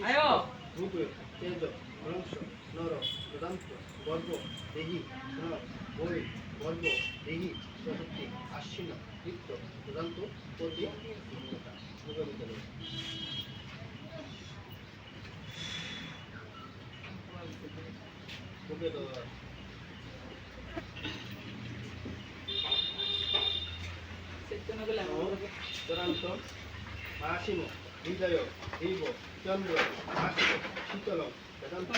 아요. रूपयो तेजो वंश नर वेदांत गर्व देही धन বই গর্ব দেহি প্রযুক্তি আশ্বিন নিত্য বেদান্ত প্রতি ভিন্নতা মোকাবিলা রয়েছে চৈতন্য গেলাম চূড়ান্ত বা হৃদয় হৃব চন্দ্র ভাষ্য শীতলম বেদান্ত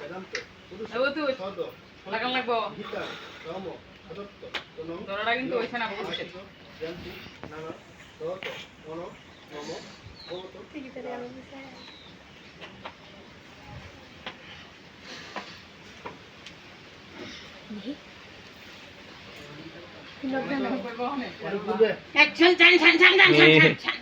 বেদান্ত সদ লাগান লাগবো। গীতা রম সদত্ত দরাটা কিন্তু হইছে না বহুত জানতু নানা সত মন মম Bhagat Action, chan, chan, chan, chan, chan, chan.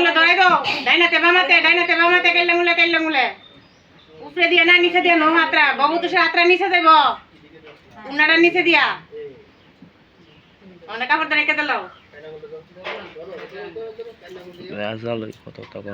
মাতে ডাইনাতে বামাতে ডাইনাতে বামাতে কাল্লা মুলে কাল্লা মুলে উপরে দিয়ে না নিচে দিয়া নো হাতরা বাবু তো সে হাতরা নিচে দেব উনারা নিচে দিয়া অনেক কাপড় রেখে দিল কায়না গুলো দাও। ধরো, ধরো, ধরো, ধরো, কায়না গুলো দিয়ে। রেজাল কত টাকা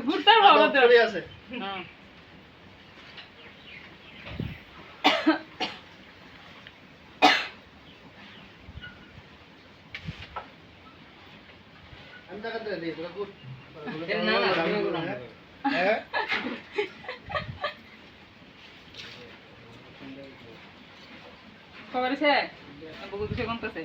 ভুট্টার বাবা তো। আছে হ্যাঁ। খবর আছে? বহু কিছু কোনটা কাছে